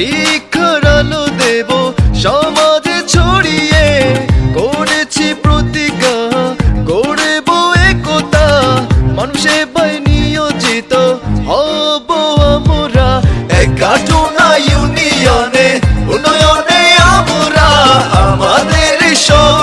শিক্ষার আলো দেব, সমাজে ছড়িয়ে। করেছি প্রতিজ্ঞা, গড়েব একতা। মানুষে বাই নিয়োজিত হব আমরা। এক কাটুনা ইউনিয়নে, উন্নয়নে আমরা। আমাদের সব